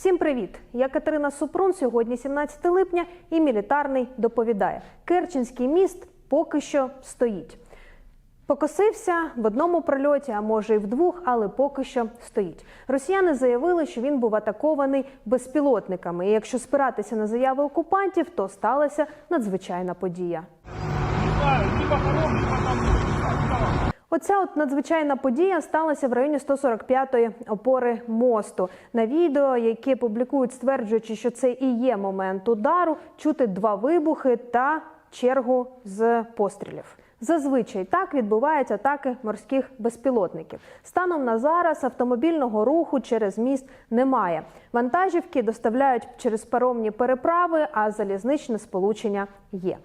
Всім привіт! Я Катерина Супрун. Сьогодні 17 липня і мілітарний доповідає. Керченський міст поки що стоїть. Покосився в одному прольоті, а може і в двох, але поки що стоїть. Росіяни заявили, що він був атакований безпілотниками. І якщо спиратися на заяви окупантів, то сталася надзвичайна подія. Оця от надзвичайна подія сталася в районі 145-ї опори мосту. На відео, яке публікують, стверджуючи, що це і є момент удару, чути два вибухи та чергу з пострілів. Зазвичай так відбуваються атаки морських безпілотників. Станом на зараз автомобільного руху через міст немає. Вантажівки доставляють через паромні переправи, а залізничне сполучення є.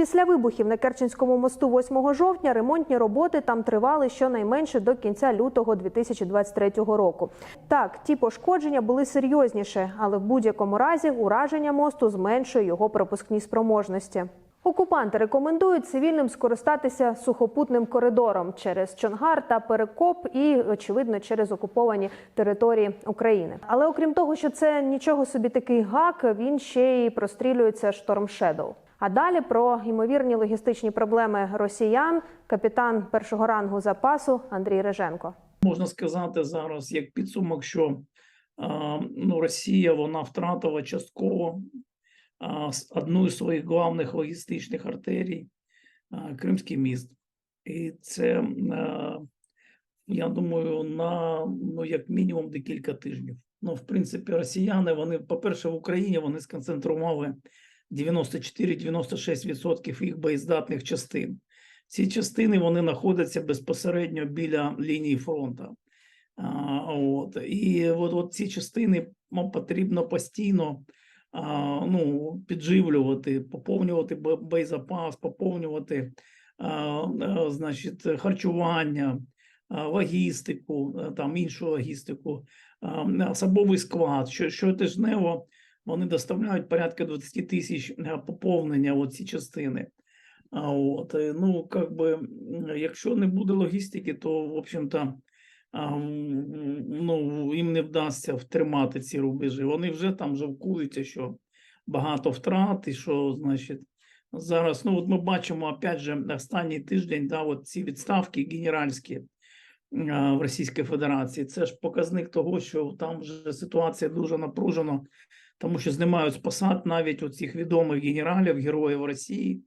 Після вибухів на Керченському мосту 8 жовтня ремонтні роботи там тривали щонайменше до кінця лютого 2023 року. Так, ті пошкодження були серйозніші, але в будь-якому разі ураження мосту зменшує його пропускні спроможності. Окупанти рекомендують цивільним скористатися сухопутним коридором через Чонгар та Перекоп і, очевидно, через окуповані території України. Але окрім того, що це нічого собі такий гак, він ще й прострілюється шторм Шедоу. А далі про ймовірні логістичні проблеми росіян, капітан першого рангу запасу Андрій Реженко. Можна сказати зараз як підсумок, що ну, Росія вона втратила частково одну із своїх главних логістичних артерій Кримський міст. І це, я думаю, на ну, як мінімум декілька тижнів. Ну, в принципі, росіяни, вони, по-перше, в Україні вони сконцентрували 94-96% їх боєздатних частин. Ці частини вони знаходяться безпосередньо біля лінії фронту. От. І от, от ці частини потрібно постійно а, ну, підживлювати, поповнювати бо- боєзапас, поповнювати а, а, значить, харчування, логістику, там іншу логістику, а, особовий склад. Що, щотижнево вони доставляють порядка 20 тисяч е, поповнення у ці частини. А от, е, ну, как би, якщо не буде логістики, то, в общем-то, ну, їм не вдасться втримати ці рубежі. Вони вже там жалкуються, що багато втрат, і що, значить, зараз, ну, от ми бачимо, опять же, останній тиждень, да, от ці відставки генеральські в Російській Федерації. Це ж показник того, що там вже ситуація дуже напружена, тому що знімають з посад навіть оцих відомих генералів, героїв Росії.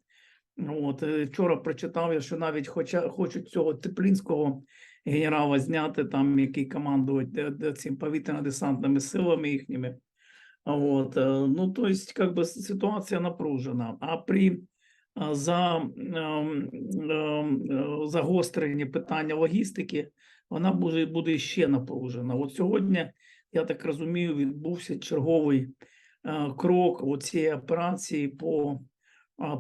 От е, вчора прочитав я, що навіть хоча хочуть цього теплінського генерала зняти, там який командує де- де цим повітряно-десантними силами їхніми. От, е, ну то есть, как ситуація напружена. А при за ем, ем, е, загостренні питання логістики вона буде, буде ще напружена. От сьогодні, я так розумію, відбувся черговий е, крок у цієї операції по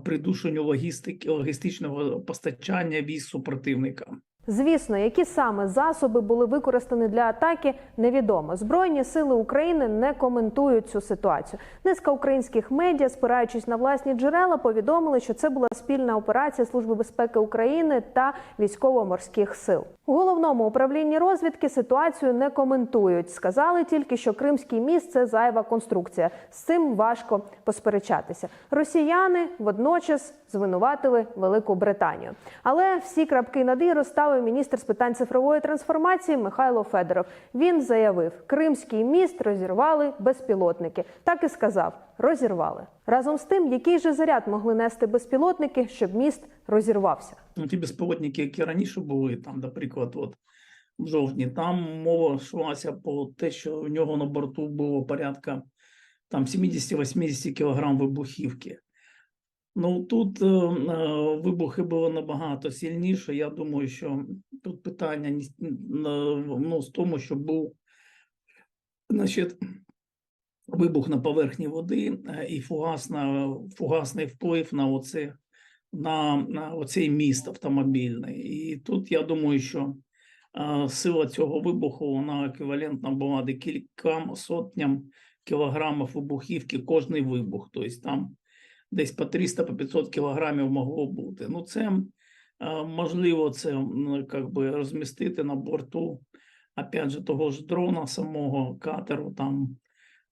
придушенню логістики, логістичного постачання військ супротивника. Звісно, які саме засоби були використані для атаки, невідомо. Збройні сили України не коментують цю ситуацію. Низка українських медіа, спираючись на власні джерела, повідомили, що це була спільна операція Служби безпеки України та військово-морських сил. У головному управлінні розвідки ситуацію не коментують. Сказали тільки, що Кримський міст це зайва конструкція. З цим важко посперечатися. Росіяни водночас звинуватили Велику Британію. Але всі крапки над «і» розставив міністр з питань цифрової трансформації Михайло Федоров. Він заявив, Кримський міст розірвали безпілотники. Так і сказав, розірвали. Разом з тим, який же заряд могли нести безпілотники, щоб міст розірвався. Ну, ті безпілотники, які раніше були, там, наприклад, от в жовтні, там мова йшлася по те, що в нього на борту було порядка там 70-80 кілограм вибухівки. Ну тут е, е, вибухи були набагато сильніше. Я думаю, що тут питання ну, з тому, що був значить, вибух на поверхні води е, і фугасна, фугасний вплив на оце на, на оцей міст автомобільний. І тут я думаю, що е, сила цього вибуху вона еквівалентна була декільком сотням кілограмів вибухівки кожний вибух. Тобто там десь по 300 по 500 кілограмів могло бути. Ну, це можливо, це как би розмістити на борту, опять же, того ж дрона, самого катеру, там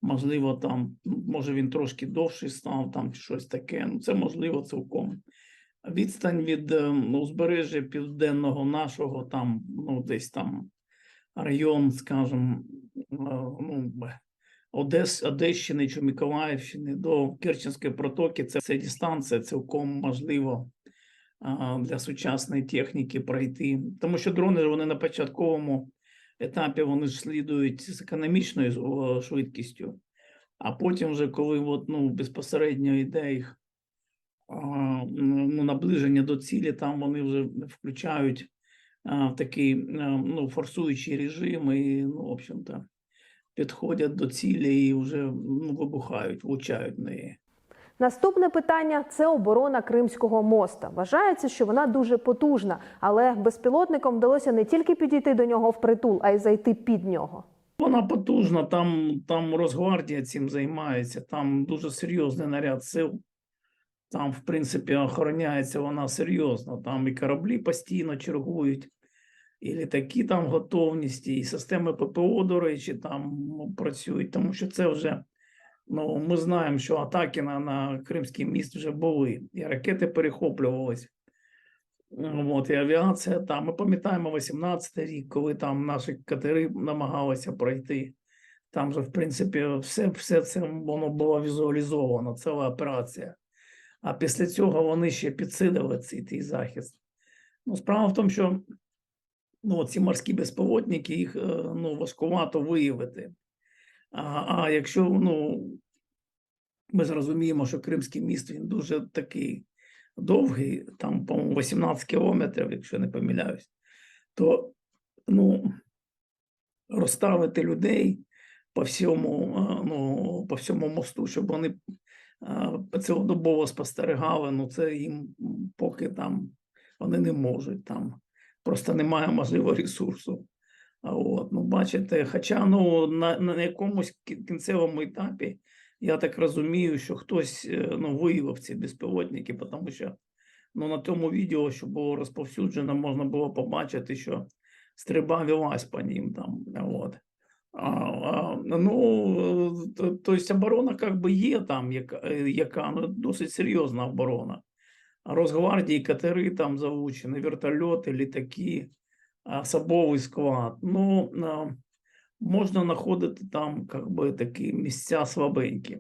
Можливо, там, ну, може він трошки довший став, там щось таке. Ну, це можливо цілком. Відстань від е, узбережжя південного нашого, там, ну, десь там район, скажімо, е, ну, Одес, Одещини чи Миколаївщини до Керченської протоки, це, це дистанція цілком можливо для сучасної техніки пройти. Тому що дрони вони на початковому етапі вони ж слідують з економічною швидкістю, а потім, вже коли от, ну, безпосередньо йде їх ну, наближення до цілі, там вони вже включають а, такий а, ну, форсуючий режим і, ну, в общем-то, підходять до цілі і вже ну, вибухають, влучають в неї. Наступне питання це оборона Кримського моста. Вважається, що вона дуже потужна, але безпілотникам вдалося не тільки підійти до нього впритул, а й зайти під нього. Вона потужна, там, там Росгвардія цим займається, там дуже серйозний наряд сил. Там, в принципі, охороняється вона серйозно. Там і кораблі постійно чергують, і літаки там готовності, і системи ППО, до речі, там працюють, тому що це вже. Ну, ми знаємо, що атаки на, на Кримський міст вже були, і ракети перехоплювались. От, і авіація там. Ми пам'ятаємо 18-й рік, коли там наші катери намагалися пройти. Там же, в принципі, все, все це воно було візуалізовано, ціла операція. А після цього вони ще підсилили цей захист. Ну, справа в тому, що ну, ці морські безпілотники, їх е, ну, важкувато виявити. А, а якщо ну, ми зрозуміємо, що Кримський міст він дуже такий довгий, там, по-моєму, 18 кілометрів, якщо не помиляюсь, то ну, розставити людей по всьому, ну, по всьому мосту, щоб вони цілодобово спостерігали, ну це їм поки там вони не можуть там. Просто немає можливо ресурсу. А От, ну, бачите, хоча ну, на, на якомусь кінцевому етапі я так розумію, що хтось е, ну, виявив ці безпілотники, тому що ну, на тому відео, що було розповсюджено, можна було побачити, що стрільба велась по ним там. От. А, а, ну, то, то есть оборона как би є там, яка, е, яка ну, досить серйозна оборона. Росгвардії, катери там залучені, вертольоти, літаки, особовий склад. Ну, можна знаходити там як би, такі місця слабенькі.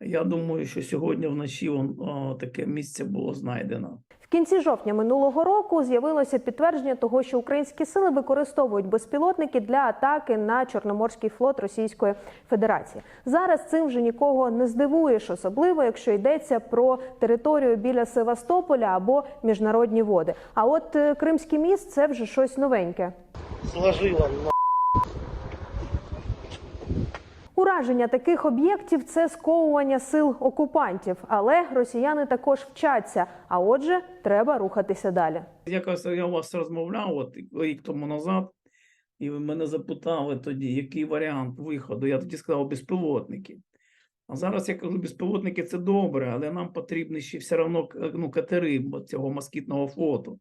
Я думаю, що сьогодні вночі вон, а, таке місце було знайдено. В кінці жовтня минулого року з'явилося підтвердження того, що українські сили використовують безпілотники для атаки на Чорноморський флот Російської Федерації. Зараз цим вже нікого не здивуєш, особливо якщо йдеться про територію біля Севастополя або міжнародні води. А от е, Кримський міст це вже щось новеньке. сложила на Ураження таких об'єктів це сковування сил окупантів, але росіяни також вчаться. А отже, треба рухатися далі. Якось я вас розмовляв от рік тому назад, і ви мене запитали тоді, який варіант виходу. Я тоді сказав безпілотники. А зараз я кажу, безпілотники це добре, але нам потрібні ще все одно ну, катери цього москітного флоту.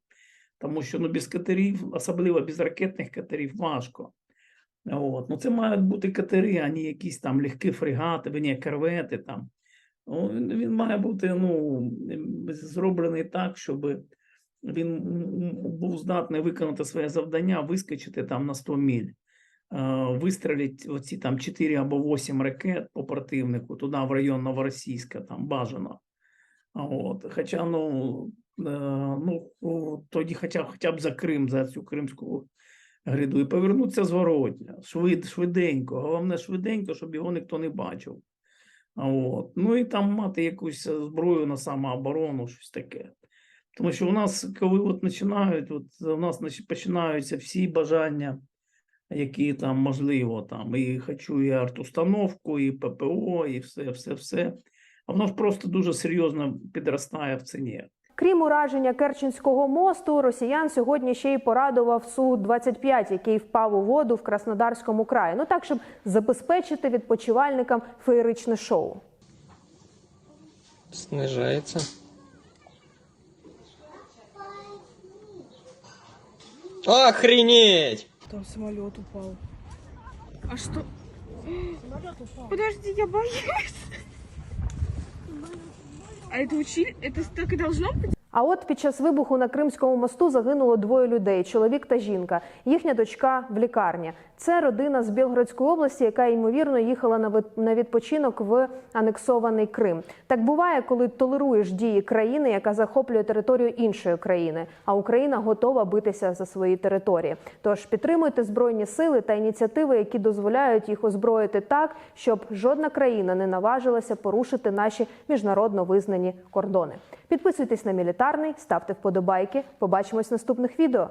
Тому що ну, без катерів, особливо без ракетних катерів, важко. От. Ну, це мають бути катери, а не якісь там легкі фрегати, ні, корвети там. Він, він має бути ну, зроблений так, щоб він був здатний виконати своє завдання, вискочити там на 100 міль, вистрілити оці там 4 або 8 ракет по противнику туди в район Новоросійська, там бажано. От. Хоча ну, е, ну, тоді хоча, хоча б за Крим, за цю Кримську гряду, і повернутися зворотня, швид, швиденько. Головне швиденько, щоб його ніхто не бачив. От. Ну і там мати якусь зброю на самооборону, щось таке. Тому що у нас, коли от починають, от у нас починаються всі бажання, які там можливо, там, і хочу і артустановку, і ППО, і все, все, все. А воно ж просто дуже серйозно підростає в ціні. Крім ураження Керченського мосту, росіян сьогодні ще й порадував су 25 який впав у воду в Краснодарському краї. Ну так, щоб забезпечити відпочивальникам феєричне шоу. Снижается. Охренеть! Там самолет упал. А что? Подожди, я боюсь. А это учили? Это так и должно быть? А от під час вибуху на Кримському мосту загинуло двоє людей: чоловік та жінка. Їхня дочка в лікарні. Це родина з Білгородської області, яка ймовірно їхала на відпочинок в анексований Крим. Так буває, коли толеруєш дії країни, яка захоплює територію іншої країни, а Україна готова битися за свої території. Тож підтримуйте збройні сили та ініціативи, які дозволяють їх озброїти так, щоб жодна країна не наважилася порушити наші міжнародно визнані кордони. Підписуйтесь на мілітарний, ставте вподобайки. Побачимось в наступних відео.